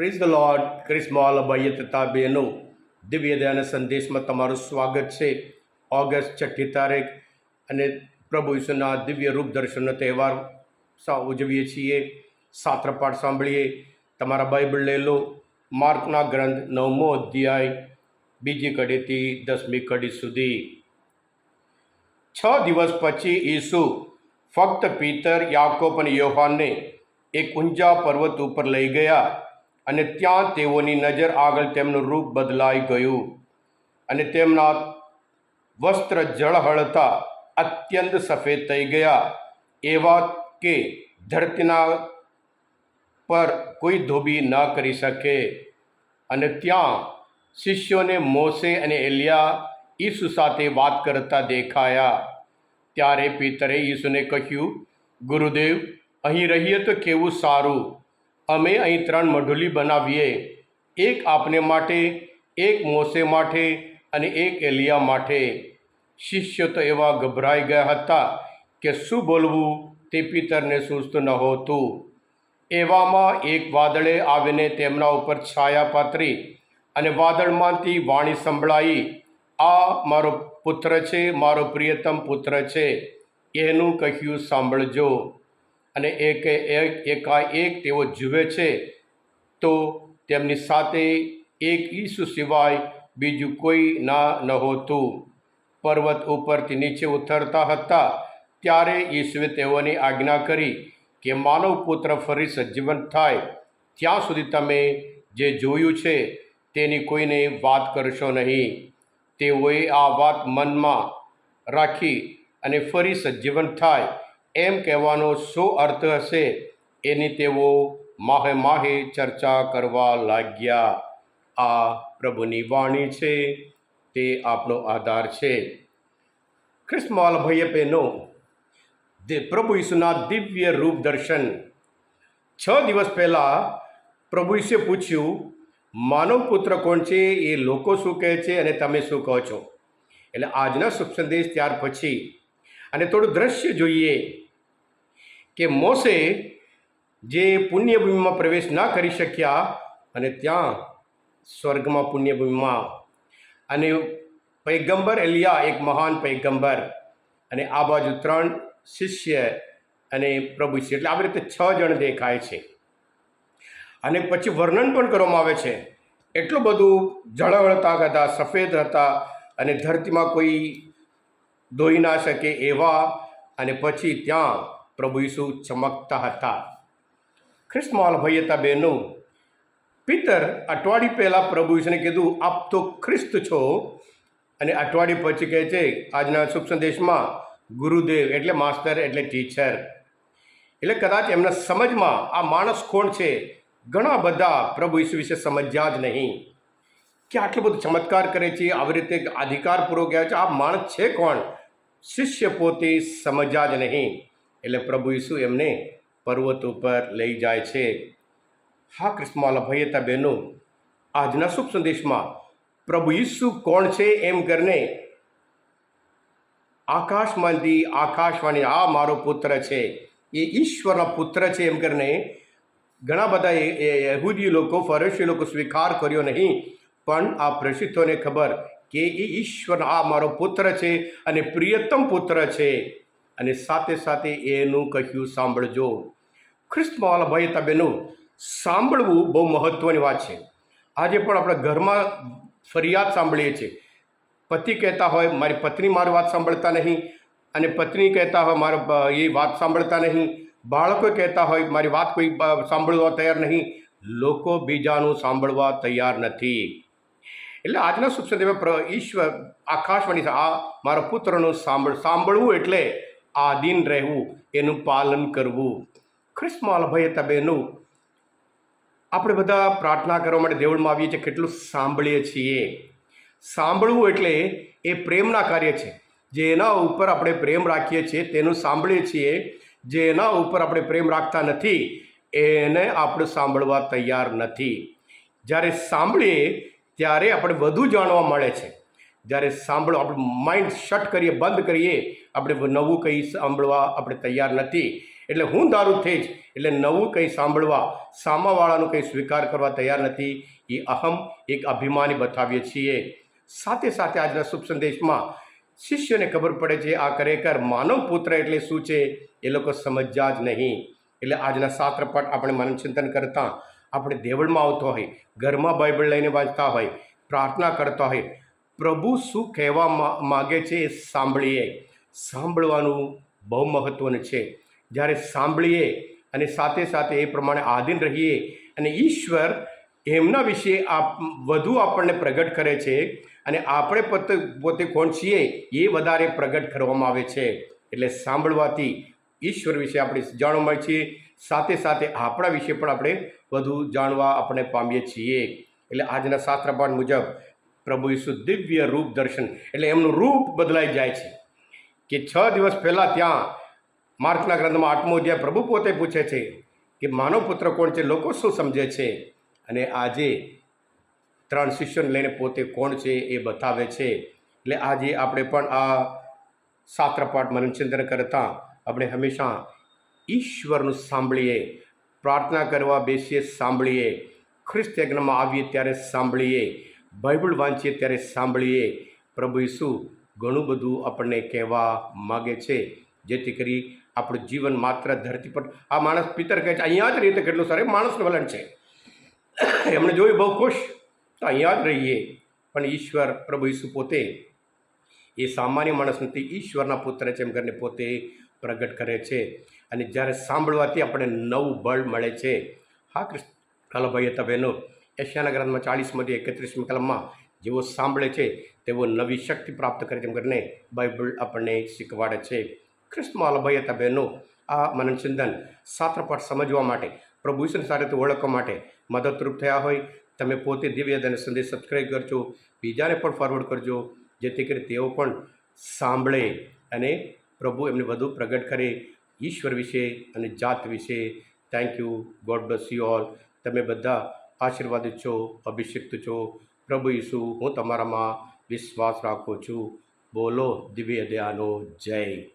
Praise the lord ક્રિસ્મોલ ભાઈએ તથા દિવ્ય દયાના સંદેશમાં તમારું સ્વાગત છે. ઓગસ્ટ છઠ્ઠી તારીખ અને પ્રભુ ઈસુના દિવ્ય રૂપ દર્શનનો તહેવાર ઉજવીએ છીએ. સાત્રપાઠ સાંભળીએ. તમારા બાઇબલ લઈ લો. માર્કના ગ્રંથ નવમો અધ્યાય, બીજી કડીથી દસમી કડી સુધી. છ દિવસ પછી ઈસુ ફક્ત પીતર, યાકોબ અને યોહાનને એક ઊંચા પર્વત ઉપર લઈ ગયા. અને ત્યાં તેઓની નજર આગળ તેમનું રૂપ બદલાઈ ગયું. અને તેમના વસ્ત્ર જળહળતા અત્યંત સફેદ થઈ ગયા. એવા કે ધરતીના પર કોઈ ધોબી ન કરી શકે. અને ત્યાં શિષ્યોને મોસે અને એલિયા ઈસુ સાથે વાત કરતા દેખાયા. ત્યારે પિતરે ઈસુને કહ્યું, ગુરુદેવ, અહીં રહીએ તો કેવું સારું? અમે અહીં ત્રણ મઢુલી બનાવીએ. એક આપને માટે, એક મોસે માટે અને એક એલિયા માટે. શિષ્યો તો એવા ગભરાઈ ગયા હતા કે શું બોલવું તે પિતરને સૂઝતું નહોતું એવામાં એક વાદળે આવીને તેમના ઉપર છાયા પાથરી અને વાદળમાંથી વાણી સંભળાઈ, આ મારો પુત્ર છે, મારો પ્રિયતમ પુત્ર છે. એનું કહ્યું સાંભળજો. અને એક એક એકાએક તેઓ જુએ છે, તો તેમની સાથે એક ઈસુ સિવાય બીજું કોઈ ના નહોતું. પર્વત ઉપરથી નીચે ઉતરતા હતા, ત્યારે ઈસુએ તેઓની આજ્ઞા કરી કે માનવ પુત્ર ફરી સજીવન થાય. ત્યાં સુધી તમે જે જોયું છે તેની કોઈને વાત કરશો નહીં. તેઓએ આ વાત મનમાં રાખી અને ફરી સજીવન થાય. એમ કહેવાનો શું અર્થ હશે? એની તેઓ માહે માહે ચર્ચા કરવા લાગ્યા. આ પ્રભુની વાણી છે, તે આપણો આધાર છે. ખ્રિસ્મવાલ બહેનો પ્રભુ ઈસુના દિવ્ય રૂપ દર્શન. છ દિવસ પહેલાં પ્રભુ ઈસુએ પૂછ્યું, માનવ પુત્ર કોણ છે? એ લોકો શું કહે છે અને તમે શું કહો છો? એટલે આજના શુભ સંદેશ ત્યાર પછી. અને થોડું દ્રશ્ય જોઈએ. કે મોસે જે પુણ્યભૂમિમાં પ્રવેશ ના કરી શક્યા અને ત્યાં સ્વર્ગમાં પુણ્યભૂમિમાં અને પૈગંબર એલિયા એક મહાન પૈગંબર અને આ બાજુ ત્રણ શિષ્ય અને પ્રભુ છે એટલે આવી રીતે છ જણ દેખાય છે. અને પછી વર્ણન પણ કરવામાં આવે છે. એટલું બધું ઝળહળતા હતા સફેદ હતા અને ધરતીમાં કોઈ ધોઈ ના શકે એવા અને પછી ત્યાં પ્રભુ ઈસુ ચમકતા હતા. ખ્રિસ્તમાલ ભાઈ હતા બહેનો પિતર અઠવાડિયે પહેલાં પ્રભુ ઈસુને કીધું, આપ તો ખ્રિસ્ત છો. અને અઠવાડિયે પછી કહે છે, આજના શુભ સંદેશમાં ગુરુદેવ એટલે માસ્ટર એટલે ટીચર. એટલે કદાચ એમના સમજમાં આ માણસ કોણ છે, ઘણા બધા પ્રભુ ઈસુ વિશે સમજ્યા જ નહીં. કે આટલું બધું ચમત્કાર કરે છે, આવી રીતે અધિકારપૂર્વક ગયા છે, આ માણસ છે કોણ? શિષ્ય પોતે સમજ્યા જ નહીં. એટલે પ્રભુ ઈસુ એમને પર્વત ઉપર લઈ જાય છે. હા કૃષ્ણમાલા ભાઈ બહેનો, આજના શુભ સંદેશમાં પ્રભુ ઈસુ કોણ છે એમ કરીને આકાશમાંથી આકાશવાણી, આ મારો પુત્ર છે, એ ઈશ્વરના પુત્ર છે એમ કરીને ઘણા બધા યહૂદી લોકો, ફરસી લોકો સ્વીકાર કર્યો નહીં. પણ આ પ્રસિદ્ધોને ખબર કે એ ઈશ્વર, આ મારો પુત્ર છે અને પ્રિયતમ પુત્ર છે. અને સાથે સાથે એનું કહ્યું સાંભળજો. ખ્રિસ્તમાં ભાઈ તબેનો સાંભળવું બહુ મહત્ત્વની વાત છે. આજે પણ આપણે ઘરમાં ફરિયાદ સાંભળીએ છીએ. પતિ કહેતા હોય, મારી પત્ની મારી વાત સાંભળતા નહીં. અને પત્ની કહેતા હોય, મારો એ વાત સાંભળતા નહીં. બાળકો કહેતા હોય, મારી વાત કોઈ સાંભળવા તૈયાર નહીં. લોકો બીજાનું સાંભળવા તૈયાર નથી. એટલે આજના પ્ર- ઈશ્વર આકાશવાણી આ મારા પુત્રનું સાંભળ, સાંભળવું એટલે આધીન રહેવું, એનું પાલન કરવું. ખ્રિસ્માલભાઈ તબેનું આપણે બધા પ્રાર્થના કરવા માટે દેવળમાં આવીએ છીએ, કેટલું સાંભળીએ છીએ. સાંભળવું એટલે એ પ્રેમના કાર્ય છે. જેના ઉપર આપણે પ્રેમ રાખીએ છીએ, તેનું સાંભળીએ છીએ. જેના ઉપર આપણે પ્રેમ રાખતા નથી, એને આપણે સાંભળવા તૈયાર નથી. જ્યારે સાંભળીએ, ત્યારે આપણે વધુ જાણવા મળે છે. જ્યારે સાંભળો, આપણું માઇન્ડ શટ કરીએ, બંધ કરીએ આપણે નવું કંઈ સાંભળવા આપણે તૈયાર નથી. એટલે હું દારૂ થઈ જ, એટલે નવું કંઈ સાંભળવા સામાવાળાનું કંઈ સ્વીકાર કરવા તૈયાર નથી, એ અહમ એક અભિમાની બતાવીએ છીએ. સાથે સાથે આજના શુભ સંદેશમાં શિષ્યોને ખબર પડે છે, આ ખરેખર માનવ પુત્ર એટલે શું છે? એ લોકો સમજ્યા જ નહીં. એટલે આજના શાસ્ત્ર આપણે આપણે મનચિંતન કરતાં આપણે દેવળમાં આવતો હોય, ઘરમાં બાઇબલ લઈને વાંચતા હોય, પ્રાર્થના કરતા હોય, પ્રભુ શું કહેવા માગે છે એ સાંભળીએ. સાંભળવાનું બહુ મહત્ત્વનું છે. જ્યારે સાંભળીએ અને સાથે સાથે એ પ્રમાણે આધીન રહીએ અને ઈશ્વર એમના વિશે આપ વધુ આપણને પ્રગટ કરે છે અને આપણે પોતે પોતે કોણ છીએ એ વધારે પ્રગટ કરવામાં આવે છે. એટલે સાંભળવાથી ઈશ્વર વિશે આપણે જાણવા મળે છીએ સાથે સાથે આપણા વિશે પણ આપણે વધુ જાણવા આપણે પામીએ છીએ. એટલે આજના શાસ્ત્રપાઠ મુજબ પ્રભુ ઈસુ દિવ્ય રૂપ દર્શન, એટલે એમનું રૂપ બદલાઈ જાય છે. કે છ દિવસ પહેલાં ત્યાં માર્કના ગ્રંથમાં આઠમો અધ્યાય પ્રભુ પોતે પૂછે છે કે માનવ પુત્ર કોણ છે, લોકો શું સમજે છે? અને આજે ત્રણ શિષ્યોને લઈને પોતે કોણ છે એ બતાવે છે. એટલે આજે આપણે પણ આ શાસ્ત્રપાઠ મનચિંતન કરતાં આપણે હંમેશા ઈશ્વરનું સાંભળીએ, પ્રાર્થના કરવા બેસીએ, સાંભળીએ, ખ્રિસ્ત યજ્ઞમાં આવીએ ત્યારે સાંભળીએ, બાઇબલ વાંચીએ ત્યારે સાંભળીએ, પ્રભુ ઈસુ ઘણું બધું આપણને કહેવા માગે છે. જેથી કરી આપણું જીવન માત્ર ધરતી પર, આ માણસ પિતર કહે છે, અહીંયા જ રીતે કેટલું સારું માણસનું વલણ છે. એમણે જોયું બહુ ખુશ, તો અહીંયા જ રહીએ. પણ ઈશ્વર પ્રભુ ઈસુ પોતે, એ સામાન્ય માણસ નથી, ઈશ્વરના પુત્ર છે, એમ કરીને પોતે પ્રગટ કરે છે. અને જ્યારે સાંભળવાથી આપણને નવું બળ મળે છે. હા કૃષ્ણ હાલો હતા બહેનો એશિયાના ગ્રંથમાં ચાળીસમાંથી એકત્રીસમી કલમમાં જેવો સાંભળે છે, તેવો નવી શક્તિ પ્રાપ્ત કરે તેમ કરીને બાઇબલ આપણને શીખવાડે છે. ખ્રિસ્તમાં હાલો ભાઈ હતા બહેનો, આ મનનચિંતન શાસ્ત્રપાઠ સમજવા માટે, પ્રભુ ઈશ્વર સાથે ઓળખવા માટે મદદરૂપ થયા હોય. તમે પોતે દિવ્ય અને સંદેશ સબસ્ક્રાઈબ કરજો. બીજાને પણ ફોરવર્ડ કરજો, જેથી કરી તેઓ પણ સાંભળે અને પ્રભુ એમને વધુ પ્રગટ કરે ઈશ્વર વિશે અને જાત વિશે. Thank you God bless you all તમે બધા આશીર્વાદિત છો, અભિષિક્ત છો. પ્રભુ ઈસુ હું તમારામાં વિશ્વાસ રાખું છું. બોલો દિવ્ય દયાનો જય.